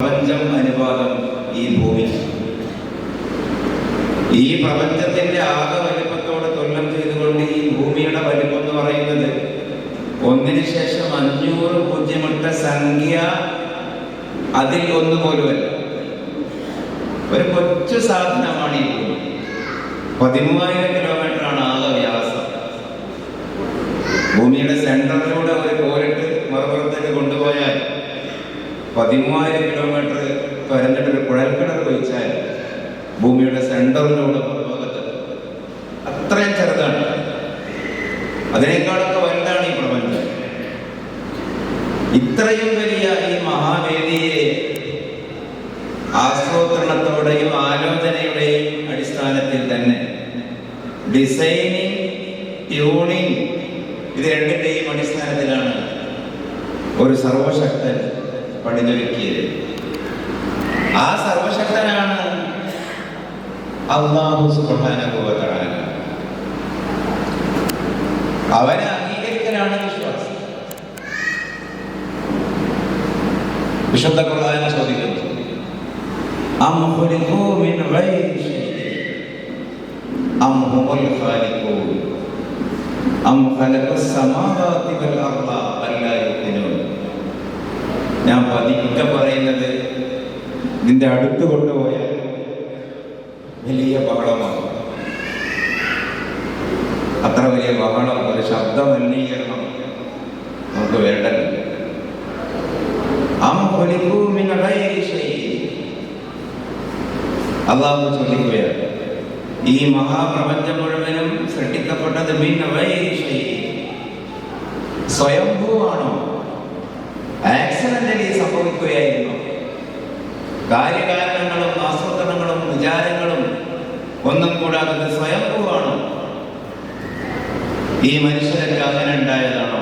പ്രപഞ്ചം അനുപാതം ഈ ഭൂമി ഈ പ്രപഞ്ചത്തിന്റെ ആകെ വലിപ്പത്തോട് തുല്യം ചെയ്തുകൊണ്ട് ഈ ഭൂമിയുടെ വലിപ്പം എന്ന് പറയുന്നത് ഒന്നിനു ശേഷം അഞ്ഞൂറ് പൂജ്യമിട്ട സംഖ്യ അതിൽ ഒന്ന് പോലുമല്ല ഒരു കൊച്ചു സാധനമാണ് ഈ ഭൂമി. പതിമൂവായിരം കിലോമീറ്റർ ആണ് ആകെ വ്യാസം. ഭൂമിയുടെ സെന്ററിലൂടെ ഒരു പതിമൂവായിരം കിലോമീറ്റർ പരന്നിട്ട് ഒരു കുഴൽക്കിണർ ഒഴിച്ചാൽ ഭൂമിയുടെ സെന്ററിനോട് ഭാഗത്ത് അത്രയും ചെറുതാണ്. അതിനേക്കാളൊക്കെ വലുതാണ് ഈ പ്രപഞ്ചം. ഇത്രയും വലിയ ഈ മഹാവേദിയെ ആസൂത്രണത്തോടെയും ആലോചനയുടെയും അടിസ്ഥാനത്തിൽ തന്നെ ഡിസൈനിങ് ട്യൂണിങ് ഇത് രണ്ടിന്റെയും അടിസ്ഥാനത്തിലാണ് ഒരു സർവശക്തൻ പണിതൊരുക്കിയത്. ആ സർവശക്തനാണ് അള്ളാഹു തആല അവനെ അംഗീകരിക്കലാണ് വിശ്വാസം. വിശുദ്ധ ഖുർആൻ ചോദിക്കുന്നു. അം ഖുലിഖൂ മിൻ ഗൈരി ശൈഇൻ അം ഹുമുൽ ഖാലിഖൂൻ അം ഖലഖസ് സമാവാതി വൽ അർള അല്ലാ യുഖിനൂൻ ഞാൻ പതിക്ക പറയുന്നത് നിന്റെ അടുത്ത് കൊണ്ടുപോയാൽ വലിയ ബഹളമാണ്. അത്ര വലിയ ബഹളം ഒരു ശബ്ദ മലിനീകരണം നമുക്ക് വേണ്ടല്ലോ അള്ളാഹു ചോദിക്കുകയാണ് ഈ മഹാപ്രപഞ്ചം മുഴുവനും സൃഷ്ടിക്കപ്പെട്ടത് സ്വയംഭൂവാണോ? കാര്യകാരണങ്ങളും ആസൂത്രണങ്ങളും വിചാരങ്ങളും ഒന്നും കൂടാതെ സ്വയംഭൂവാണ് ഈ മനുഷ്യരൊക്കെ അങ്ങനെ ഉണ്ടായതാണോ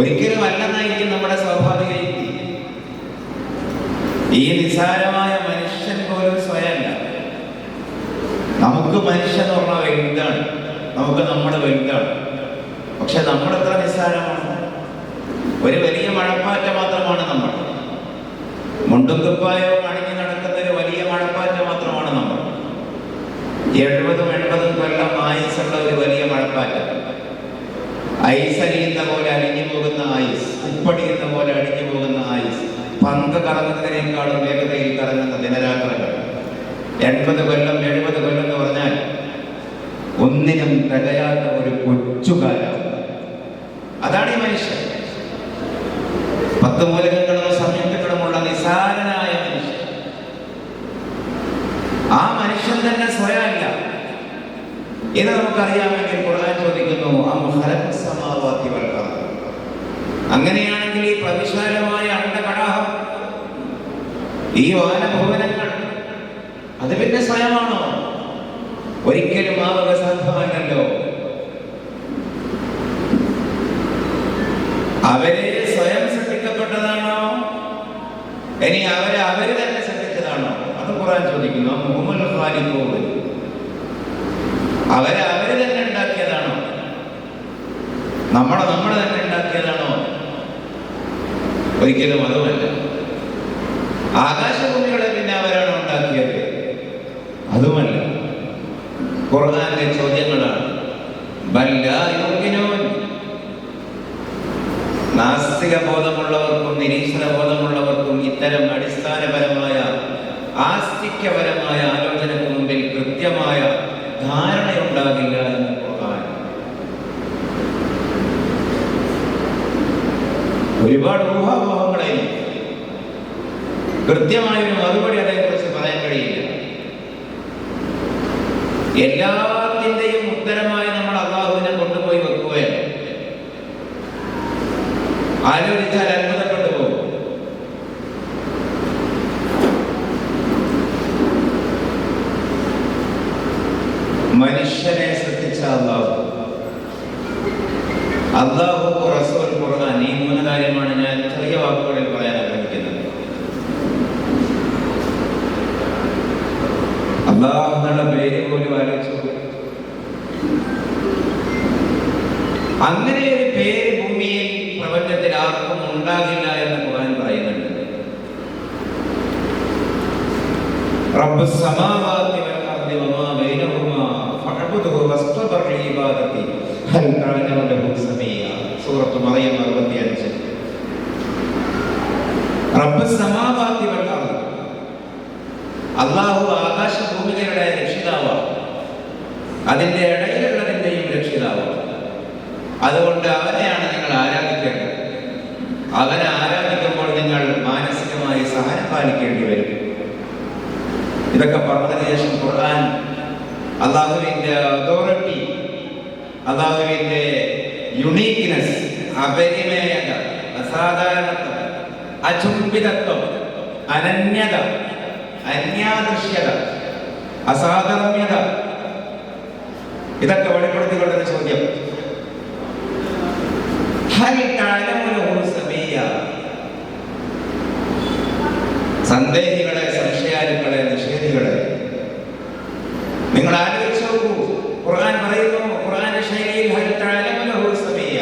ഒരിക്കലും അല്ലെന്നായിരിക്കും നമ്മുടെ സ്വാഭാവിക രീതി ഈ നിസാരമായ മനുഷ്യൻ പോലും സ്വയമല്ല. നമുക്ക് മനുഷ്യൻ എന്ന് പറഞ്ഞാൽ വലുതാണ്. നമുക്ക് നമ്മുടെ വലുതാണ്. പക്ഷെ നമ്മൾ എത്ര നിസ്സാരമാണ്? ഒരു വലിയ മഴപ്പാറ്റ മാത്രമാണ് നമ്മൾ. മുണ്ടും കുപ്പായോ അണിഞ്ഞു നടക്കുന്ന ഒരു വലിയ മഴപ്പാറ്റ മാത്രമാണ് നമ്മൾ. എഴുപതും എൺപതും കൊല്ലം ആയുസുള്ള ഒരു വലിയ മഴപ്പാറ്റ ഐസ് അലിയുന്ന പോലെ അലിഞ്ഞു പോകുന്ന ആയുസ് ഉപ്പടിയുന്ന പോലെ അടിഞ്ഞു പോകുന്ന ആയുസ് പന്ത് കറങ്ങുന്നതിനേക്കാളും വേഗതയിൽ കറങ്ങുന്ന ദിനരാത്രങ്ങൾ. എൺപത് കൊല്ലം എഴുപത് കൊല്ലം എന്ന് പറഞ്ഞാൽ ഒന്നിനും തികയാത്ത ഒരു കൊച്ചുകാലം. അതാണ് ഈ മനുഷ്യൻ. പത്ത് മൂലകങ്ങളും സംയുക്തങ്ങളുമുള്ള നിസാരനായ മനുഷ്യൻ ആ മനുഷ്യൻ തന്നെ സ്വയമല്ല ഇത് നമുക്കറിയാമെങ്കിൽ ഖുർആൻ ചോദിക്കുന്നു അങ്ങനെയാണെങ്കിൽ ഈ പ്രതിശാലമായ അണ്ടകടാഹം ഈ വാനഭവനങ്ങൾ അത് പിന്നെ സ്വയമാണോ? ഒരിക്കലും ആവുക സാധ്യമല്ലല്ലോ. അവരെ സ്വയം സൃഷ്ടിക്കപ്പെട്ടതാണോ ഇനി അവരെ അവർ തന്നെ സൃഷ്ടിച്ചതാണോ അത് ഖുർആൻ ചോദിക്കുന്നു ആ മുഹമ്മദ് ഖാലിഖൂൻ. അവരെ അവർ തന്നെ ഉണ്ടാക്കിയതാണോ? നമ്മളെ നമ്മൾ തന്നെ ഉണ്ടാക്കിയതാണോ? ഒരിക്കലും അതുമല്ല. ആകാശഭൂമികളെ പിന്നെ അവരാണ് ഉണ്ടാക്കിയത്. അതുമല്ല. കുറഞ്ഞ ചോദ്യങ്ങളാണ്. നാസ്തിക ബോധമുള്ളവർക്കും നിരീക്ഷണ ബോധമുള്ളവർക്കും ഇത്തരം അടിസ്ഥാനപരമായ ആസ്തിക്യപരമായ ആലോചനക്ക് മുമ്പിൽ കൃത്യമായ ധാരണയുണ്ടാകില്ല എന്ന് ഖുർആൻ ഒരുപാട് ഊഹാപോഹങ്ങളെ കൃത്യമായ ഒരു മറുപടി അതേക്കുറിച്ച് പറയാൻ കഴിയില്ല. എല്ലാത്തിന്റെയും ഖുർആൻ ഈ മൂന്ന് കാര്യമാണ് ഞാൻ ചെറിയ വാക്കുകളിൽ പറയാൻ ആഗ്രഹിക്കുന്നത്. അള്ളാഹ് പേര് പോലും അങ്ങനെ ഒരു പേര് ഭൂമിയിൽ പ്രപഞ്ചത്തിൽ ആർക്കും ഉണ്ടാകില്ല എന്ന് ഖുർആൻ പറയുന്നുണ്ട്. റബ്ബ് സമാവാതി അർദി വമാ ബൈനഹുമാ ഫഅബ്ദുഹു വസ്തബർ ലി ഹൽ കാന സൂറത്ത് മറിയം അറുപത്തി അഞ്ച് റബ്ബ് സമാവാത്തി വെള്ളാണ് അള്ളാഹു ആകാശ ഭൂമികളുടെ രക്ഷിതാവാണ്. അതിന്റെ ഇടയിലുള്ളതിന്റെയും രക്ഷിതാവാണ്. അതുകൊണ്ട് അവനെയാണ് നിങ്ങൾ ആരാധിക്കേണ്ടത്. അവനെ ആരാധിക്കുമ്പോൾ നിങ്ങൾ മാനസികമായി സഹനം പാലിക്കേണ്ടി വരും. ഇതൊക്കെ പറഞ്ഞതിന് ശേഷം ഖുർആൻ അള്ളാഹുവിന്റെ അതോറിറ്റി അള്ളാഹുവിന്റെ യുണീക്ക്നെസ് അപരിമേയത അസാധാരണത്വം അചുംബിതത്വം അനന്യത അന്യാദൃശ്യത അസാധാരണ്യത ഇതൊക്കെ വെളിപ്പെടുത്തിക്കൊണ്ടൊരു ചോദ്യം. സന്ദേഹികളെ സംശയാലുക്കളെ നിഷേധികളെ. നിങ്ങൾ ആലോചിച്ചു നോക്കൂ. ഖുർആൻ പറയുന്നു ഖുർആന്റെ ശൈലിയിൽ ഹൽ തഅലമുലഹു സമീയ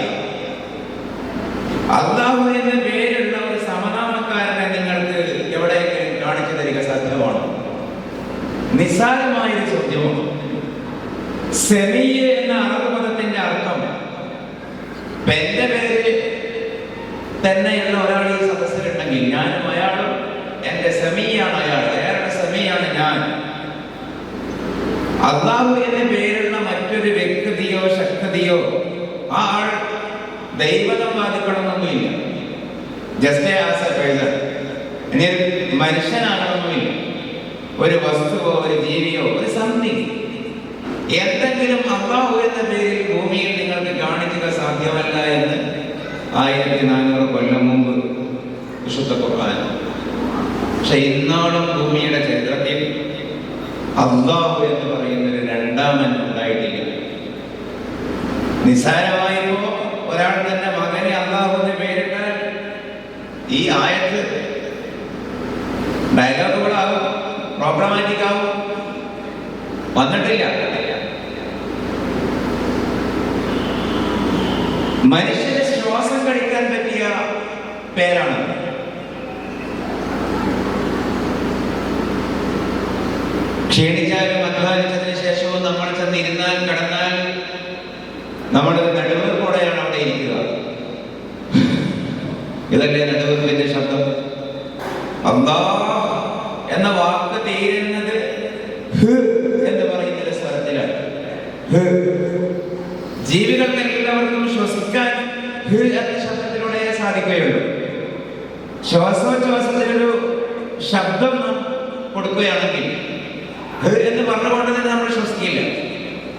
അള്ളാഹു എന്ന പേരുള്ള ഒരു സമനാമക്കാരനെ നിങ്ങൾക്ക് എവിടെയെങ്കിലും കാണിച്ചു തരിക സാധ്യമാണ്? നിസ്സാരമായ ചോദ്യമാണ്. സെമിയ എന്ന അറബ് പദത്തിന്റെ അർത്ഥം എന്റെ പേര് തന്നെയുള്ള ഒരാൾ ഈ സദസ്സിലുണ്ടെങ്കിൽ ഞാനും അയാളും എന്റെ സെമിയാണ് അയാൾ അയാളുടെ സെമിയാണ് ഞാൻ. അള്ളാഹു എന്ന പേരുള്ള മറ്റൊരു വ്യക്തിയോ ശക്തിയോ ആ ആൾ ദൈവതം ബാധിക്കണമെന്നൊന്നുമില്ല ജസ്റ്റ് ഇനി ഒരു ഒരു വസ്തുവോ ഒരു ജീവിയോ ഒരു സംതിങ് എന്തെങ്കിലും അള്ളാഹു എന്ന പേരിൽ ഭൂമിയിൽ നിങ്ങൾക്ക് കാണിക്കുക സാധ്യമല്ല എന്ന് ആയിരത്തി നാനൂറ് കൊല്ലം മുമ്പ് വിശുദ്ധ ഖുർആൻ. പക്ഷെ ഇന്നാളും ഭൂമിയുടെ ചരിത്രത്തിൽ അള്ളാഹു എന്ന് പറയുന്ന ഒരു രണ്ടാമൻ ഉണ്ടായിട്ടില്ല. നിസ്സാരമായപ്പോ ഒരാൾ തന്റെ മകനെ അള്ളാഹു എന്ന് പേരിട്ടാൽ ഈ ആയത്ത് ഡയലോഗുകളാവും പ്രോബ്ലമാറ്റിക് ആവും വന്നിട്ടില്ല. മനുഷ്യന് ശ്വാസം കഴിക്കാൻ പറ്റിയ പേരാണ്. ക്ഷീണിച്ചാലും അധ്വാനിച്ചതിന് ശേഷവും നമ്മൾ ചെന്ന് ഇരുന്നാൽ കിടന്നാൽ നമ്മൾ കൂടെയാണ് അവിടെ ഇരിക്കുക. ഇതല്ലേ നടുവീർപ്പിന്റെ ശബ്ദം അല്ലാ എന്ന വാക്ക് തീരുന്നത് ഹ് എന്ന് പറയുന്ന ഒരു സ്വരത്തിലാണ് ഹ്. ജീവികൾക്ക് എല്ലാവർക്കും ശ്വസിക്കാൻ ശബ്ദത്തിലൂടെ സാധിക്കുകയുള്ളൂ. ശ്വാസോച്ഛ്വാസത്തിനൊരു ശബ്ദം കൊടുക്കുകയാണെങ്കിൽ എന്ന് പറഞ്ഞുകൊണ്ട് തന്നെ നമ്മൾ ശ്വസിക്കില്ല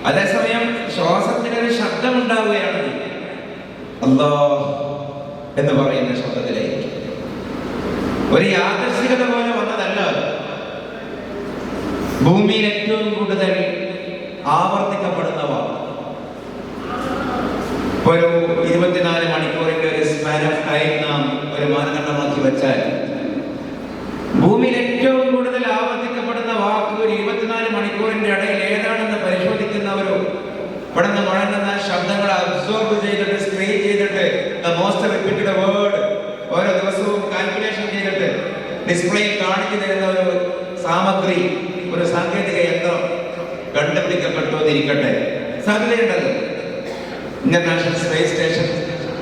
അതേസമയം ശ്വാസത്തിനൊരു ശബ്ദം ഉണ്ടാവുകയാണെങ്കിൽ അല്ലോ എന്ന് പറയുന്ന ശബ്ദത്തിലേക്ക് ഒരു യാദർശികത പോലെ വന്നതല്ല അത്. ഭൂമിയിൽ ഏറ്റവും കൂടുതൽ ആവർത്തിക്കപ്പെടുന്ന വാക്ക് ഒരു ഇരുപത്തിനാല് മണിക്കൂറിന്റെ ഒരു സ്പാൻ ഓഫ് ടൈം നാം ഒരു മാനദണ്ഡമാക്കി വെച്ചാൽ ഭൂമിയിൽ ഏറ്റവും കൂടുതൽ ആവർത്തിക്കപ്പെടുന്ന വാക്ക് ഒരു ഇരുപത്തിനാല് മണിക്കൂറിന്റെ ഇടയിൽ ഏതാണെന്ന് പരിശോധിക്കുന്നവരോ ഇവിടെ നിന്ന് മുഴങ്ങുന്ന ശബ്ദങ്ങൾ അബ്സോർബ് ചെയ്തിട്ട് സ്ക്രീൻ ചെയ്തിട്ട് ദ മോസ്റ്റ് റിപ്പീറ്റഡ് വേർഡ് ഓരോ ദിവസവും കാൽക്കുലേഷൻ ചെയ്തിട്ട് ഡിസ്പ്ലേയിൽ കാണിച്ചു തരുന്ന ഒരു സാമഗ്രി ഒരു സാങ്കേതിക യന്ത്രം കണ്ടുപിടിക്കപ്പെട്ടു എന്നിരിക്കട്ടെ സാധ്യതയുണ്ടല്ലോ. ഇന്റർനാഷണൽ സ്പേസ് സ്റ്റേഷൻ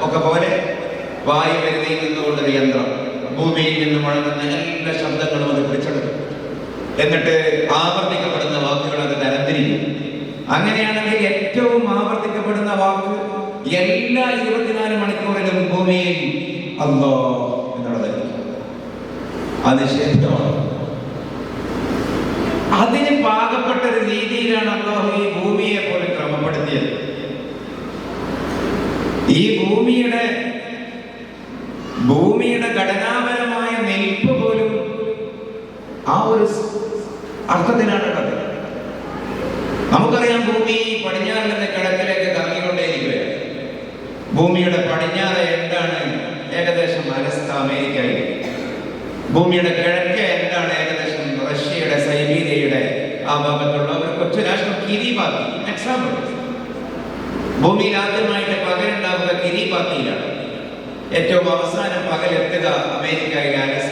ഒക്കെ പോലെ വായു വരുതിയിൽ നിന്നുകൊണ്ടൊരു യന്ത്രം ഭൂമിയിൽ നിന്ന് മുഴങ്ങുന്ന എല്ലാ ശബ്ദങ്ങളും അത് പിടിച്ചെടുക്കും. എന്നിട്ട് ആവർത്തിക്കപ്പെടുന്ന വാക്കുകൾ അത് തരംതിരിക്കും. അങ്ങനെയാണെങ്കിൽ ഏറ്റവും ആവർത്തിക്കപ്പെടുന്ന വാക്ക് എല്ലാ ഇരുപത്തിനാല് മണിക്കൂറിലും ഭൂമിയിൽ അല്ലോ എന്നുള്ളതായിരിക്കും അത് അതിന് പാകപ്പെട്ട ഒരു രീതിയിലാണ് അള്ളാഹു ഈ ഭൂമിയെ പോലെ ക്രമപ്പെടുത്തിയത് ഈ ഭൂമിയുടെ ഭൂമിയുടെ ഘടനാപരമായ നിൽപ്പ് പോലും ആ ഒരു അർത്ഥത്തിനാണ് ഉള്ളത് നമുക്കറിയാം ഭൂമി പടിഞ്ഞാറിൽ നിന്ന് കിഴക്കിലേക്ക് കറങ്ങിക്കൊണ്ടേയിരിക്കുകയാണ് ഭൂമിയുടെ പടിഞ്ഞാറ് എന്താണ് ഏകദേശം അലസ്ക അമേരിക്കയിൽ? ഭൂമിയുടെ കിഴക്ക് എന്താണ് ഏകദേശം റഷ്യയുടെ സൈബീരിയയുടെ ആ ഭാഗത്തുള്ള ഒരു കൊച്ചു രാഷ്ട്രം കിരിബാത്തി എക്സാമ്പിൾ ഭൂമിയിൽ കിരിബാത്തിയിലാണ് ഏറ്റവും അവസാനം പകലെത്തുക അമേരിക്കയിലെ അലസ്ക